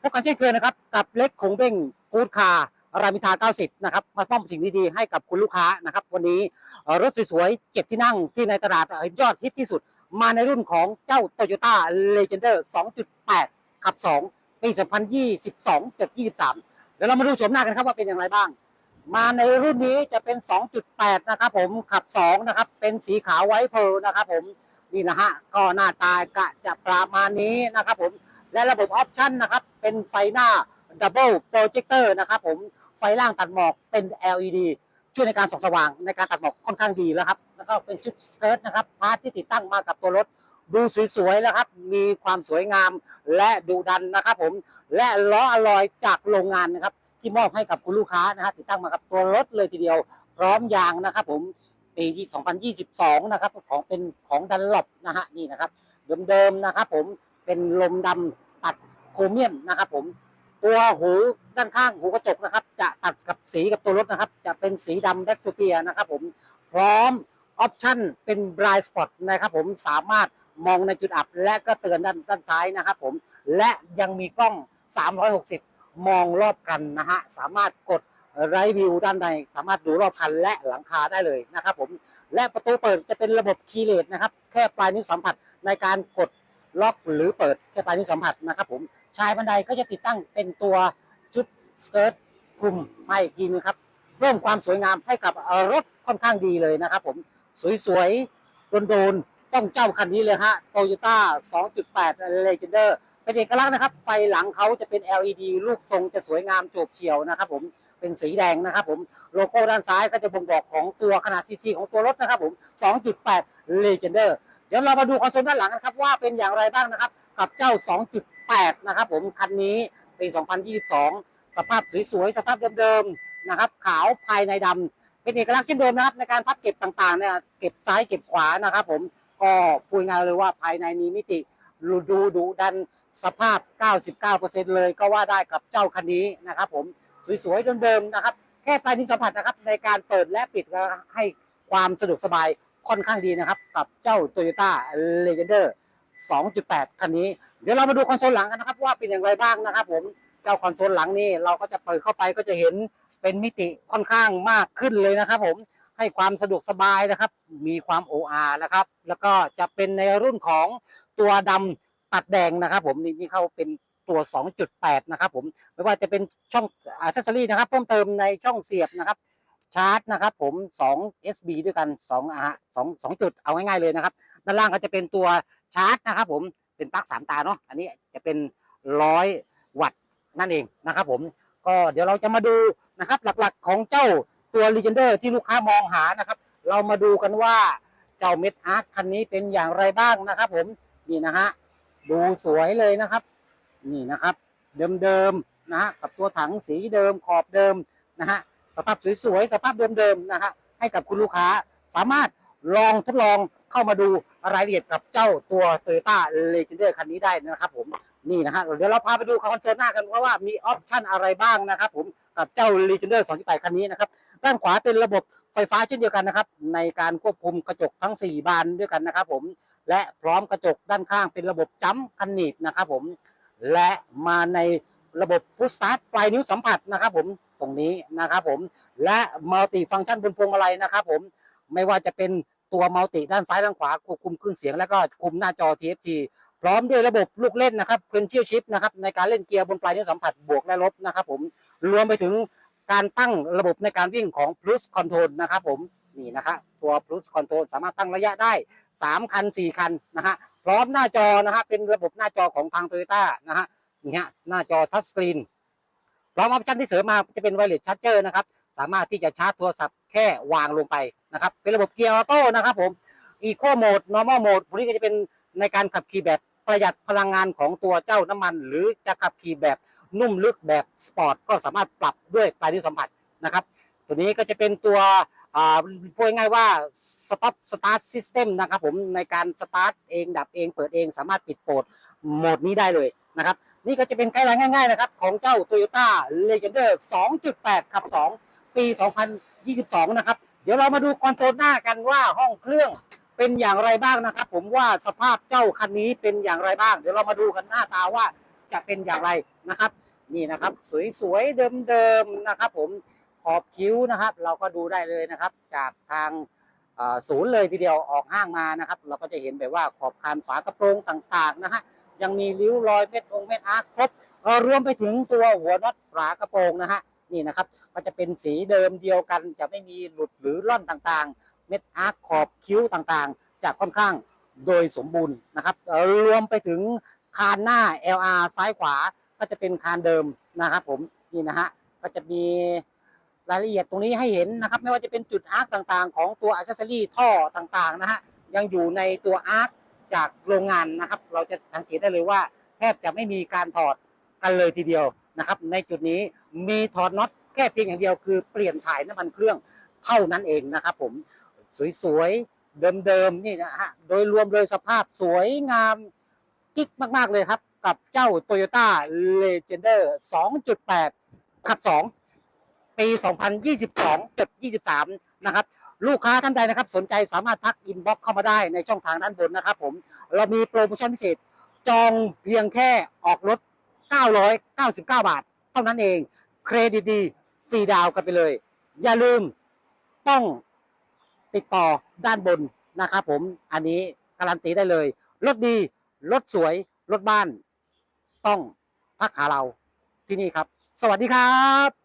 พบกันเช่นเคยนะครับ กับเล็กคงเบ้งกูดคารามิทา 90 นะครับ มามอบสิ่งดีๆให้กับคุณลูกค้านะครับ วันนี้รถสวยๆเจ็ดที่นั่งที่ในตลาดยอดฮิตที่สุด มาในรุ่นของเจ้า Toyota Legender 2.8 ขับ 2 ปี 2022จด23 เดี๋ยวเรามาดูโฉมหน้ากันครับว่าเป็นอย่างไรบ้าง มาในรุ่นนี้จะเป็น 2.8 นะครับผมขับ 2 นะครับ เป็นสีขาวไวเพลนะครับผมนี่นะฮะก็หน้าตากะจะประมาณนี้นะครับผม และระบบออปชันนะครับ เป็นไฟหน้าดับเบิลโปรเจคเตอร์นะครับผมไฟล่างตัดหมอกเป็น LED ช่วยในการส่องสว่างในการตัดหมอกค่อนข้างดีแล้วครับ แล้วก็เป็นชุดสเกิร์ตนะครับพาร์ทที่ติดตั้งมากับตัวรถดูสวยๆแล้วครับ มีความสวยงามและดุดันนะครับผม และล้ออลอยจากโรงงานนะครับ ที่มอบให้กับคุณลูกค้านะฮะติดตั้งมากับตัวรถเลยทีเดียว พร้อมยางนะครับผม ปีที่ 2022 นะครับ ของเป็นของดันหลบนะฮะนี่นะครับ เดิมๆนะครับผม เป็นลมดำตัดโครเมียมนะครับ ผม ตัวหูด้านข้างหูกระจกนะครับ จะตัดกับสีกับตัวรถนะครับ จะเป็นสีดำแบ็กทูเปียนะครับ ผมพร้อมออปชั่นเป็นบรายสปอตนะครับผมสามารถมองในจุดอับและก็เตือนด้านด้านซ้ายนะครับ ผมและยังมีกล้อง 360 มองรอบคันนะฮะสามารถกดไรวิวด้านใน สามารถดูรอบคันและหลังคาได้เลยนะครับ ผมและประตูเปิดจะเป็นระบบคีย์เลสนะครับ แค่ปลายนิ้วสัมผัสในการกด ล็อกหรือเปิดแค่ปลายนิ้วสัมผัสนะครับผมชายบันไดก็จะติดตั้งเป็นตัวชุดสเกิร์ตคลุมให้อีกทีนึงครับเพิ่มความสวยงามให้กับรถค่อนข้างดีเลยนะครับผมสวยๆโดนๆต้องเจ้าคันนี้เลยฮะ Toyota 2.8 Legender เป็นเอกลักษณ์นะครับ ไฟหลังเขาจะเป็น LED รูปทรงจะสวยงามโฉบเฉี่ยวนะครับผมเป็นสีแดงนะครับผมโลโก้ด้านซ้ายก็จะบ่งบอกของตัวขนาดซีซีของตัวรถนะครับผม 2.8 Legender เดี๋ยวเรามาดูคอนโซลด้านหลังนะครับว่าเป็นอย่างไรบ้างนะครับ กับเจ้า 2.8 นะครับผมคันนี้ปี 2022 สภาพสวยๆ สภาพเดิมๆนะครับ ขาวภายในดำเป็นเอกลักษณ์เช่นเดิมนะครับ ในการพับเก็บต่างๆเนี่ยเก็บซ้ายเก็บขวานะครับ ผมก็พูดง่ายเลยว่าภายในมีมิติดูดูดุดันสภาพ 99%เลยก็ว่าได้กับเจ้าคันนี้นะครับ ผมสวยๆเดิมๆนะครับ แค่ปลายนิ้วสัมผัสนะครับ ในการเปิดและปิดให้ความสะดวกสบาย ค่อนข้างดีนะครับ กับเจ้า Toyota Legender 2.8 คันนี้ เดี๋ยวเรามาดูคอนโซลหลังกันนะครับ ว่าเป็นอย่างไรบ้างนะครับ ผมเจ้าคอนโซลหลังนี่เราก็จะเปิดเข้าไปก็จะเห็นเป็นมิติค่อนข้างมากขึ้นเลยนะครับ ผมให้ความสะดวกสบายนะครับ มีความ OR นะครับ แล้วก็จะเป็นในรุ่นของตัวดำตัดแดงนะครับ ผมนี่นี่เข้าเป็นตัว 2.8 นะครับ ผมไม่ว่าจะเป็นช่องอัซเซอรี่นะครับ เพิ่มเติมในช่องเสียบนะครับ ชาร์จนะครับผม 2 SB ด้วยกัน2อะ2 2จุดเอาง่ายๆเลยนะครับ ด้านล่างก็จะเป็นตัวชาร์จนะครับผมเป็นปลั๊กสามตาเนาะอันนี้จะเป็นร้อยวัตต์นั่นเองนะครับผมก็เดี๋ยวเราจะมาดูนะครับหลักๆของเจ้าตัว Legender ที่ลูกค้ามองหานะครับ เรามาดูกันว่าเจ้าเม็ดอาร์คคันนี้เป็นอย่างไรบ้างนะครับผมนี่นะฮะดูสวยเลยนะครับ นี่นะครับ เดิมๆนะฮะกับตัวถังสีเดิมขอบเดิมนะฮะ ภาพสวยๆ สภาพเดิมๆนะฮะให้กับคุณลูกค้าสามารถลองทดลองเข้ามาดูรายละเอียดกับเจ้าตัว Toyota Legender คันนี้ได้นะครับผมนี่นะฮะเดี๋ยวเราพาไปดูคอนเสิร์ตหน้ากันว่าว่ามีออปชั่นอะไรบ้างนะครับผมกับเจ้า Legender 2.8 คันนี้นะครับ ด้านขวาเป็นระบบไฟฟ้าเช่นเดียวกันนะครับ ในการควบคุมกระจกทั้ง 4 บานด้วยกันนะครับผมและพร้อมกระจกด้านข้างเป็นระบบจ้ำคันหนีบนะครับผมและมาในระบบพุชสตาร์ทปลายนิ้วสัมผัสนะครับผม ตรงนี้นะครับผมและมัลติฟังก์ชันบนพวงมาลัยนะครับผมไม่ว่าจะเป็นตัวมัลติด้านซ้ายด้านขวาควบคุมเครื่องเสียง แล้วก็คุมหน้าจอ TFT พร้อมด้วยระบบลูกเล่นนะครับเป็นเชียร์ชิปนะครับในการเล่นเกียร์บนปลายนิ้วสัมผัสบวกและลบนะครับผมรวมไปถึงการตั้งระบบในการวิ่งของ Plus Control นะครับผมนี่นะครับตัว Plus Control สามารถตั้งระยะได้ 3 คัน 4 คันนะฮะพร้อมหน้าจอนะฮะเป็นระบบหน้าจอของทาง Toyota นะฮะนี่ฮะหน้าจอทัชสกรีน พร้อมออปชั่นที่เสริมมาจะเป็นไวเลสชาร์จเจอร์นะครับ สามารถที่จะชาร์จโทรศัพท์แค่วางลงไปนะครับ เป็นระบบเกียร์ออโต้นะครับผม Eco Mode Normal Mode พวกนี้ก็จะเป็นในการขับขี่แบบประหยัดพลังงานของตัวเจ้าน้ำมัน หรือจะขับขี่แบบนุ่มลึกแบบสปอร์ตก็สามารถปรับด้วยปลายนิ้วสัมผัสนะครับ ตัวนี้ก็จะเป็นตัวอ่าพูดง่ายๆว่า Stop Start System นะครับผมในการสตาร์ทเองดับเองเปิดเองสามารถปิดโปรดโหมดนี้ได้เลยนะครับ นี่ก็จะเป็นไกด์ไลน์ง่ายๆนะครับ ของเจ้า Toyota Legender 2.8 ขับ 2 ปี 2022 นะครับ เดี๋ยวเรามาดูคอนโซลหน้ากันว่าห้องเครื่องเป็นอย่างไรบ้างนะครับ ผมว่าสภาพเจ้าคันนี้เป็นอย่างไรบ้าง เดี๋ยวเรามาดูกันหน้าตาว่าจะเป็นอย่างไรนะครับ นี่นะครับ สวยๆเดิมๆนะครับ ผมขอบคิ้วนะครับ เราก็ดูได้เลยนะครับ จากทางศูนย์เลยทีเดียวออกห้างมานะครับ เราก็จะเห็นแบบว่าขอบคานฝากระโปรงต่างๆนะฮะ ยังมีริ้วรอยเม็ดองเม็ดอาร์ครบรวมไปถึงตัวหัวน็อตฝากระโปรงนะฮะนี่นะครับก็จะเป็นสีเดิมเดียวกันจะไม่มีหลุดหรือร่อนต่างๆ เม็ดอาร์คขอบคิ้วต่างๆ จะค่อนข้างโดยสมบูรณ์นะครับรวมไปถึงคานหน้า LR ซ้ายขวาก็จะเป็นคานเดิมนะครับผมนี่นะฮะก็จะมีรายละเอียดตรงนี้ให้เห็นนะครับ ไม่ว่าจะเป็นจุดอาร์คต่างๆ ของตัวอัซเซอรี่ท่อต่างๆนะฮะยังอยู่ในตัวอาร์ค จากโรงงานนะครับ เราจะสังเกตได้เลยว่า แทบจะไม่มีการถอดกันเลยทีเดียวนะครับ ในจุดนี้มีถอดน็อตแค่เพียงอย่างเดียวคือเปลี่ยนถ่ายน้ำมันเครื่องเท่านั้นเองนะครับ ผมสวยๆเดิมๆนี่นะฮะโดยรวมเลยสภาพสวยงามกิ๊กมาก ๆเลยครับ กับเจ้า Toyota Legender 2.8ขับ 2 ปี 2022จด23 นะครับ ลูกค้าท่านใดนะครับ สนใจสามารถทักอินบ็อกเข้ามาได้ในช่องทางด้านบนนะครับผมเรามีโปรโมชั่นพิเศษจองเพียงแค่ออกรถ 999 บาท เท่านั้นเอง เครดิตดีฟรีดาวกันไปเลย อย่าลืมต้องติดต่อด้านบนนะครับผมอันนี้การันตีได้เลย รถดี รถสวย รถบ้าน ต้องทักหาเราที่นี่ครับ สวัสดีครับ